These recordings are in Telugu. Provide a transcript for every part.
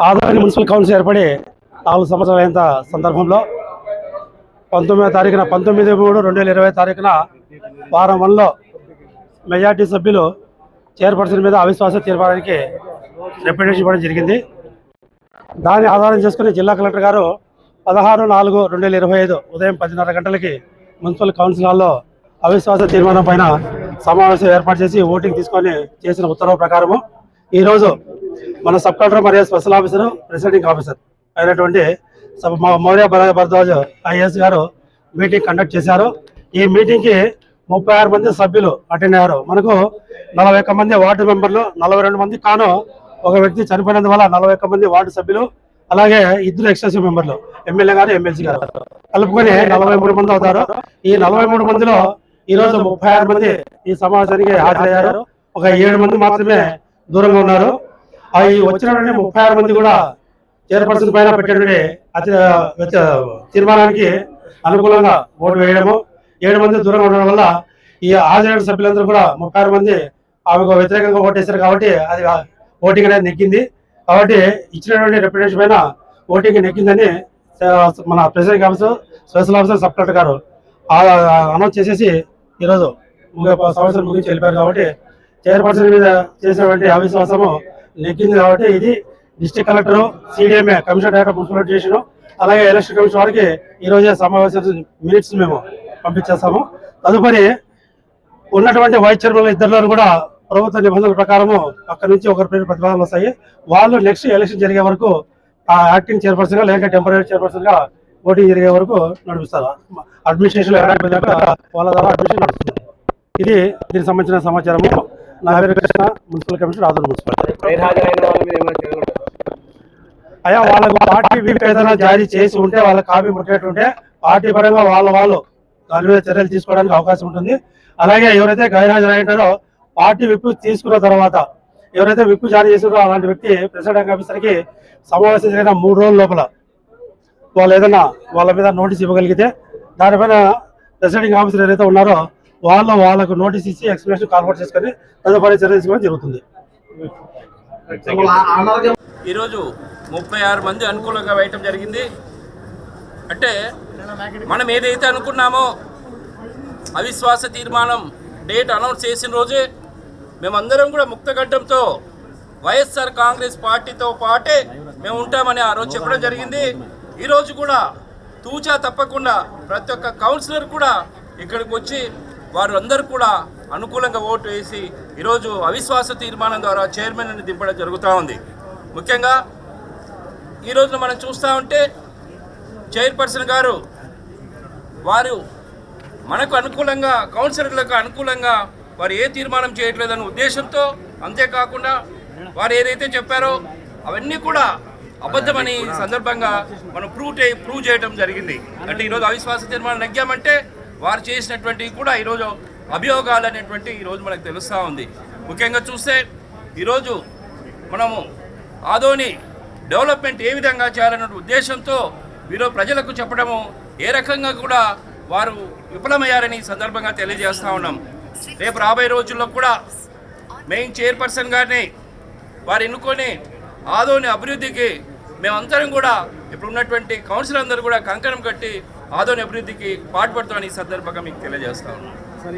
ఆదరణ మున్సిపల్ కౌన్సిల్ ఏర్పడి నాలుగు సంవత్సరాలైన సందర్భంలో పంతొమ్మిదో తారీఖున పంతొమ్మిది మూడు రెండు వేల ఇరవై తారీఖున వారం వన్లో మెజార్టీ సభ్యులు చైర్పర్సన్ మీద అవిశ్వాస తీర్మానానికి రిప్రజెంటేషన్ ఇవ్వడం జరిగింది. దాన్ని ఆధారం చేసుకుని జిల్లా కలెక్టర్ గారు పదహారు నాలుగు రెండు వేల ఇరవై ఐదు ఉదయం పదిన్నర గంటలకి మున్సిపల్ కౌన్సిల్ హాల్లో అవిశ్వాస తీర్మానం పైన సమావేశం ఏర్పాటు చేసి ఓటింగ్ తీసుకొని చేసిన ఉత్తర్వు ప్రకారము ఈరోజు మన సబ్ కలెక్టర్ మరియు స్పెషల్ ఆఫీసర్ ప్రెసిడెంటింగ్ ఆఫీసర్ అయినటువంటి సబ్ మౌర్య భరద్వాజ్ ఐఏఎస్ గారు మీటింగ్ కండక్ట్ చేశారు. ఈ మీటింగ్కి ముప్పై ఆరు మంది సభ్యులు అటెండ్ అయ్యారు. మనకు నలభై ఒక్క మంది వార్డు మెంబర్లు నలభై రెండు మంది కాను ఒక వ్యక్తి చనిపోయినందువల్ల నలభై ఒక్క మంది వార్డు సభ్యులు అలాగే ఇద్దరు ఎక్సెసివ్ మెంబర్లు ఎమ్మెల్యే గారు ఎమ్మెల్సీ గారు. కలుపుకొని నలభై మూడు మంది అవుతారు. ఈ నలభై మూడు మందిలో ఈ రోజు ముప్పై ఆరు మంది ఈ సమావేశానికి హాజరయ్యారు. ఒక ఏడు మంది మాత్రమే దూరంగా ఉన్నారు. ఆ ఈ వచ్చినటువంటి ముప్పై ఆరు మంది కూడా చైర్పర్సన్ పైన పెట్టినటువంటి అతి తీర్మానానికి అనుకూలంగా ఓటు వేయడము. ఏడు మంది దూరంగా ఉండడం వల్ల ఈ హాజరైన సభ్యులందరూ కూడా ముప్పై ఆరు మంది ఆమెకు వ్యతిరేకంగా ఓటేశారు కాబట్టి అది ఓటింగ్ అనేది నెగ్గింది. కాబట్టి ఇచ్చినటువంటి రిప్రజెంటేషన్ పైన ఓటింగ్ నెగ్గిందని మన president officer special officer sub collector గారు అనౌన్స్ చేసేసి ఈరోజు సంవత్సరం ముగించి వెళ్ళిపోయారు కాబట్టి చైర్పర్సన్ మీద చేసినటువంటి అవిశ్వాసము నెగ్గింది కాబట్టి ఇది district collector CDMA commissioner director municipal చేసిన అలాగే ఎలక్షన్ కమిషన్ వారికి ఈరోజు సమావేశం మినిట్స్ మేము పంపించేస్తాము. తదుపరి ఉన్నటువంటి వైస్ చైర్మన్ ఇద్దరు కూడా ప్రభుత్వ నిబంధనల ప్రకారము అక్కడ నుంచి ఒకరి పేరు ప్రతిపాదనలు వస్తాయి. వాళ్ళు నెక్స్ట్ ఎలక్షన్ జరిగే వరకు ఆ యాక్టింగ్ చైర్పర్సన్గా లేక టెంపరీ చైర్పర్సన్గా ఓటింగ్ జరిగే వరకు నడిపిస్తారు. అడ్మినిస్ట్రేషన్ వాళ్ళ ద్వారా అడ్మినిస్ట్రేషన్ నడుస్తుంది ఇది దీనికి సంబంధించిన సమాచారము. నా పేరు Krishna municipal commissioner Aduru municipal. వాళ్ళ అయ్యా వాళ్ళకు పార్టీ విభేదన జారీ చేసి ఉంటే వాళ్ళ కాపీ ముట్టేటుంటే పార్టీ పరంగా వాళ్ళ వాళ్ళు దాని మీద చర్యలు తీసుకోవడానికి అవకాశం ఉంటుంది. అలాగే ఎవరైతే గైర్హాజరైంటారో పార్టీ విప్పు తీసుకున్న తర్వాత ఎవరైతే విప్పు జారీ చేసారో అలాంటి వ్యక్తి ప్రెసిడెంట్ ఆఫీసర్కి సమావేశం జరిగిన మూడు రోజుల లోపల వాళ్ళు ఏదైనా వాళ్ళ మీద నోటీస్ ఇవ్వగలిగితే దానిపైన ప్రెసిడెంట్ ఆఫీసర్ ఏదైతే ఉన్నారో వాళ్ళ వాళ్ళకు నోటీస్ ఇచ్చి ఎక్స్ప్లెనేషన్ కాల్పోర్ట్ చేసుకొని తదుపరి చర్య తీసుకోవడం జరుగుతుంది. ఈరోజు ముప్పై ఆరు మంది అనుకూలంగా వేయటం జరిగింది. అంటే మనం ఏదైతే అనుకున్నామో అవిశ్వాస తీర్మానం డేట్ అనౌన్స్ చేసిన రోజే మేమందరం కూడా ముక్తగడ్డంతో వైఎస్ఆర్ కాంగ్రెస్ పార్టీతో పాటే మేము ఉంటామని ఆ రోజు చెప్పడం జరిగింది. ఈరోజు కూడా తూచా తప్పకుండా ప్రతి ఒక్క కౌన్సిలర్ కూడా ఇక్కడికి వచ్చి వారు అందరూ కూడా అనుకూలంగా ఓటు వేసి ఈరోజు అవిశ్వాస తీర్మానం ద్వారా చైర్మన్ అని దింపడం జరుగుతూ ఉంది. ముఖ్యంగా ఈ రోజున మనం చూస్తూ ఉంటే చైర్పర్సన్ గారు వారు మనకు అనుకూలంగా కౌన్సిలర్లకు అనుకూలంగా వారు ఏ తీర్మానం చేయట్లేదనే ఉద్దేశంతో అంతేకాకుండా వారు ఏదైతే చెప్పారో అవన్నీ కూడా అబద్ధమని సందర్భంగా మనం ప్రూవ్ ప్రూవ్ చేయడం జరిగింది. అంటే ఈరోజు అవిశ్వాస తీర్మానం నెగ్గామంటే వారు చేసినటువంటి కూడా ఈరోజు అభియోగాలు అనేటువంటి ఈరోజు మనకు తెలుస్తూ ఉంది. ముఖ్యంగా చూస్తే ఈరోజు మనము ఆదోని డెవలప్మెంట్ ఏ విధంగా చేయాలనే ఉద్దేశంతో వీరు ప్రజలకు చెప్పడము ఏ రకంగా కూడా వారు విఫలమయ్యారని సందర్భంగా తెలియజేస్తూ ఉన్నాం. రేపు రాబోయే రోజుల్లో కూడా మెయిన్ చైర్పర్సన్ గారిని వారు ఎన్నుకొని ఆదోని అభివృద్ధికి మేమందరం కూడా ఇప్పుడు ఉన్నటువంటి కౌన్సిల్ అందరూ కూడా కంకణం కట్టి ఆదోని అభివృద్ధికి పాటుపడుతామని ఈ సందర్భంగా మీకు తెలియజేస్తా సార్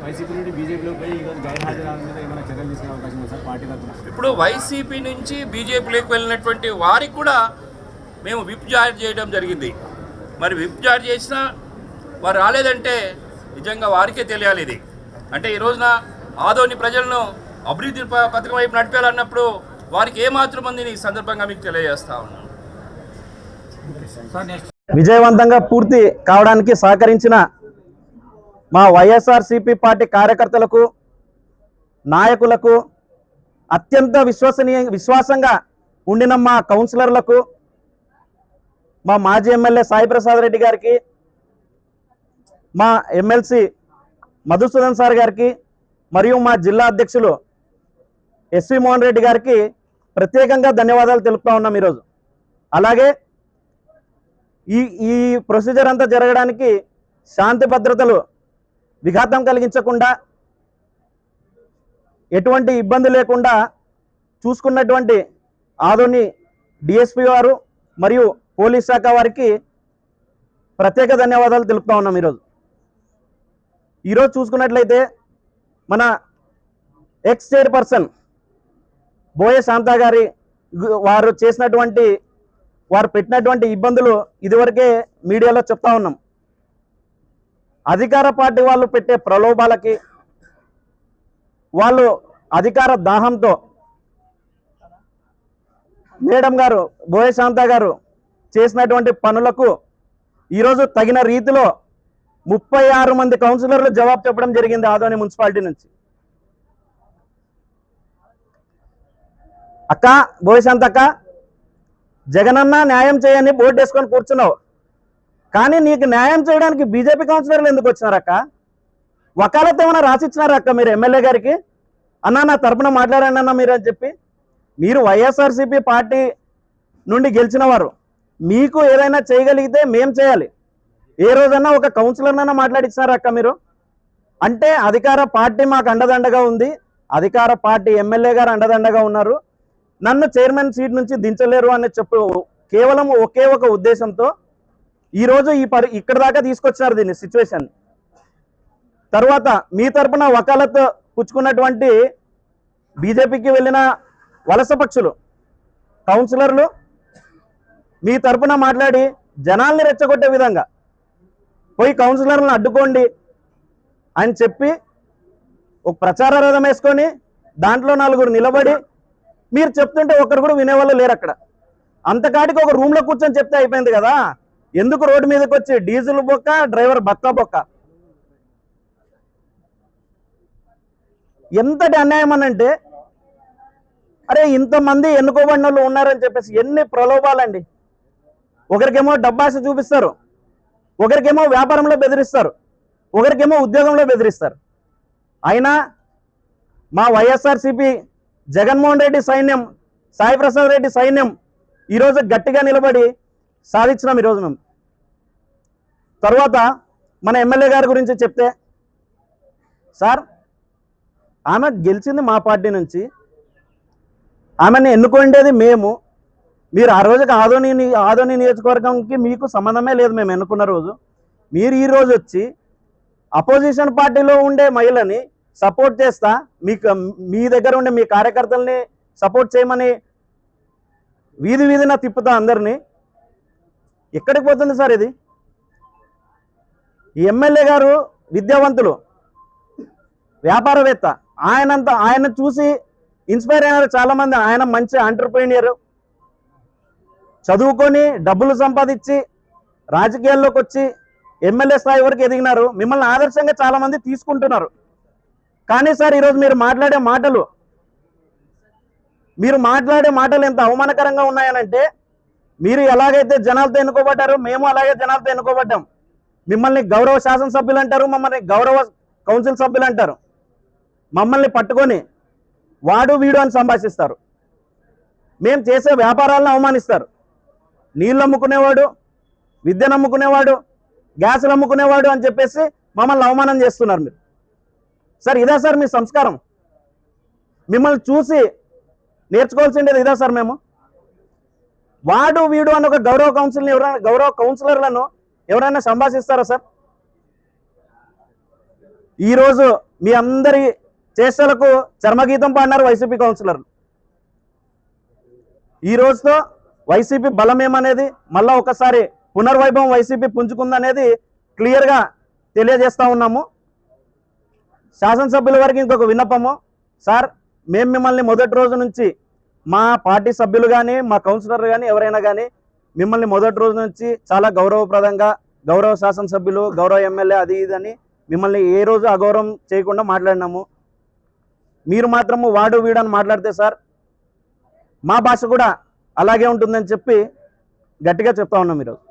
వైసీపీ నుండి చర్యలు తీసుకునే అవకాశం ఉంది సార్ పార్టీ ఇప్పుడు వైసీపీ నుంచి బీజేపీలోకి వెళ్ళినటువంటి వారికి కూడా మేము విప్ జారీ చేయడం జరిగింది. మరి విప్ జారీ చేసినా వారు రాలేదంటే నిజంగా వారికే తెలియాలి ఇది. అంటే ఈ రోజున ఆదోని ప్రజలను అభివృద్ధి పథకం వైపు నడిపేయాలన్నప్పుడు వారికి ఏమాత్రం మందిని ఈ సందర్భంగా మీకు తెలియజేస్తా ఉన్నాను విజయవంతంగా పూర్తి కావడానికి సహకరించిన మా వైఎస్ఆర్సిపి పార్టీ కార్యకర్తలకు నాయకులకు అత్యంత విశ్వసనీయ విశ్వాసంగా ఉండిన మా కౌన్సిలర్లకు మా మాజీ ఎమ్మెల్యే సాయి ప్రసాద్ రెడ్డి గారికి మా ఎమ్మెల్సీ మధుసూదన్ సార్ గారికి మరియు మా జిల్లా అధ్యక్షులు ఎస్వి మోహన్ రెడ్డి గారికి ప్రత్యేకంగా ధన్యవాదాలు తెలుపుతా ఉన్నాం ఈరోజు. అలాగే ఈ ఈ ప్రొసీజర్ అంతా జరగడానికి శాంతి భద్రతలు విఘాతం కలిగించకుండా ఎటువంటి ఇబ్బంది లేకుండా చూసుకున్నటువంటి ఆదోని డిఎస్పి వారు మరియు పోలీస్ శాఖ వారికి ప్రత్యేక ధన్యవాదాలు తెలుపుతా ఉన్నాం ఈరోజు. ఈరోజు చూసుకున్నట్లయితే మన ఎక్స్ చైర్పర్సన్ బోయ శాంత గారి వారు చేసినటువంటి వారు పెట్టినటువంటి ఇబ్బందులు ఇదివరకే మీడియాలో చెప్తా ఉన్నాం. అధికార పార్టీ వాళ్ళు పెట్టే ప్రలోభాలకి వాళ్ళు అధికార దాహంతో మేడం గారు బోయ శాంత గారు చేసినటువంటి పనులకు ఈరోజు తగిన రీతిలో ముప్పై ఆరు మంది కౌన్సిలర్లు జవాబు చెప్పడం జరిగింది ఆదోని మున్సిపాలిటీ నుంచి. అక్క బోయశాంత్ అక్క జగనన్న న్యాయం చేయని బోర్డు వేసుకొని కూర్చున్నావు. కానీ నీకు న్యాయం చేయడానికి బీజేపీ కౌన్సిలర్లు ఎందుకు వచ్చినారక్క? వకాలత్ ఏమైనా రాసిచ్చినారా అక్క మీరు ఎమ్మెల్యే గారికి? అన్న నా తరపున మాట్లాడండి అన్న మీరు అని చెప్పి. మీరు వైఎస్ఆర్సీపీ పార్టీ నుండి గెలిచిన వారు. మీకు ఏదైనా చేయగలిగితే మేం చేయాలి. ఏ రోజన్నా ఒక కౌన్సిలర్నైనా మాట్లాడిచ్చినారా అక్క మీరు? అంటే అధికార పార్టీ మాకు అండదండగా ఉంది. అధికార పార్టీ ఎమ్మెల్యే గారు అండదండగా ఉన్నారు. నన్ను చైర్మన్ సీట్ నుంచి దించలేరు అని చెప్పు కేవలం ఒకే ఒక ఉద్దేశంతో ఈరోజు ఈ పరి ఇక్కడ దాకా తీసుకొచ్చినారు దీన్ని సిచ్యువేషన్. తర్వాత మీ తరపున వకాలత్ పుచ్చుకున్నటువంటి బీజేపీకి వెళ్ళిన వలస పక్షులు కౌన్సిలర్లు మీ తరపున మాట్లాడి జనాల్ని రెచ్చగొట్టే విధంగా పోయి కౌన్సిలర్లను అడ్డుకోండి అని చెప్పి ఒక ప్రచార రథం వేసుకొని దాంట్లో నలుగురు నిలబడి మీరు చెప్తుంటే ఒకరు కూడా వినేవాళ్ళు లేరు అక్కడ. అంతకాటికి ఒక రూమ్లో కూర్చొని చెప్తే అయిపోయింది కదా. ఎందుకు రోడ్డు మీదకి వచ్చి డీజిల్ బొక్క డ్రైవర్ బక్క బొక్క? ఎంతటి అన్యాయం అనంటే అరే ఇంతమంది ఎన్నుకోబడిన వాళ్ళు ఉన్నారని చెప్పేసి ఎన్ని ప్రలోభాలండి. ఒకరికేమో డబ్బాస చూపిస్తారు. ఒకరికేమో వ్యాపారంలో బెదిరిస్తారు. ఒకరికేమో ఉద్యోగంలో బెదిరిస్తారు. అయినా మా వైఎస్ఆర్సిపి జగన్మోహన్ రెడ్డి సైన్యం సాయి ప్రసాద్ రెడ్డి సైన్యం ఈరోజు గట్టిగా నిలబడి సాధించినాం ఈరోజు మేము. తర్వాత మన ఎమ్మెల్యే గారి గురించి చెప్తే సార్ ఆమె గెలిచింది మా పార్టీ నుంచి. ఆమెను ఎన్నుకోండేది మేము. మీరు ఆ రోజుకి ఆదోని ఆదోని నియోజకవర్గంకి మీకు సంబంధమే లేదు మేము ఎన్నుకున్న రోజు. మీరు ఈ రోజు వచ్చి అపోజిషన్ పార్టీలో ఉండే మహిళని సపోర్ట్ చేస్తా. మీకు మీ దగ్గర ఉండే మీ కార్యకర్తల్ని సపోర్ట్ చేయమని వీధి వీధిన తిప్పుతా అందరినీ. ఎక్కడికి పోతుంది సార్ ఇది? ఈ ఎమ్మెల్యే గారు విద్యావంతులు వ్యాపారవేత్త. ఆయనంత ఆయన చూసి ఇన్స్పైర్ అయినారు చాలామంది. ఆయన మంచి ఆంటర్ప్రీనియర్. చదువుకొని డబ్బులు సంపాదించి రాజకీయాల్లోకి వచ్చి ఎమ్మెల్యే స్థాయి వరకు ఎదిగినారు. మిమ్మల్ని ఆదర్శంగా చాలామంది తీసుకుంటున్నారు. కానీ సార్ ఈరోజు మీరు మాట్లాడే మాటలు మీరు మాట్లాడే మాటలు ఎంత అవమానకరంగా ఉన్నాయనంటే మీరు ఎలాగైతే జనాలతో ఎన్నుకోబడ్డారో మేము అలాగే జనాలతో ఎన్నుకోబడ్డాం. మిమ్మల్ని గౌరవ శాసనసభ్యులు అంటారు మమ్మల్ని గౌరవ కౌన్సిల్ సభ్యులు అంటారు. మమ్మల్ని పట్టుకొని వాడు వీడు అని సంభాషిస్తారు. మేము చేసే వ్యాపారాలను అవమానిస్తారు. నీళ్ళు అమ్ముకునేవాడు విద్యను అమ్ముకునేవాడు గ్యాసులు అమ్ముకునేవాడు అని చెప్పేసి మమ్మల్ని అవమానం చేస్తున్నారు మీరు. సార్ ఇదా సార్ మీ సంస్కారం. మిమ్మల్ని చూసి నేర్చుకోవాల్సిండేది ఇదా సార్ మేము. వాడు వీడు అని ఒక గౌరవ కౌన్సిల్ని ఎవరైనా గౌరవ కౌన్సిలర్లను ఎవరైనా సంభాషిస్తారా సార్? ఈరోజు మీ అందరి చేష్టలకు చర్మగీతం పాడినారు వైసీపీ కౌన్సిలర్లు. ఈ రోజుతో వైసీపీ బలం ఏమనేది మళ్ళా ఒకసారి పునర్వైభవం వైసీపీ పుంజుకుందనేది క్లియర్గా తెలియజేస్తా ఉన్నాము. శాసనసభ్యుల వరకు ఇంకొక విన్నపము. సార్ మేము మిమ్మల్ని మొదటి రోజు నుంచి మా పార్టీ సభ్యులు కానీ మా కౌన్సిలర్ కానీ ఎవరైనా కానీ మిమ్మల్ని మొదటి రోజు నుంచి చాలా గౌరవప్రదంగా గౌరవ శాసనసభ్యులు గౌరవ ఎమ్మెల్యే అది ఇది అని మిమ్మల్ని ఏ రోజు అగౌరవం చేయకుండా మాట్లాడినాము. మీరు మాత్రము వాడు వీడని మాట్లాడితే సార్ మా భాష కూడా అలాగే ఉంటుందని చెప్పి గట్టిగా చెప్తా ఉన్నాం ఈరోజు.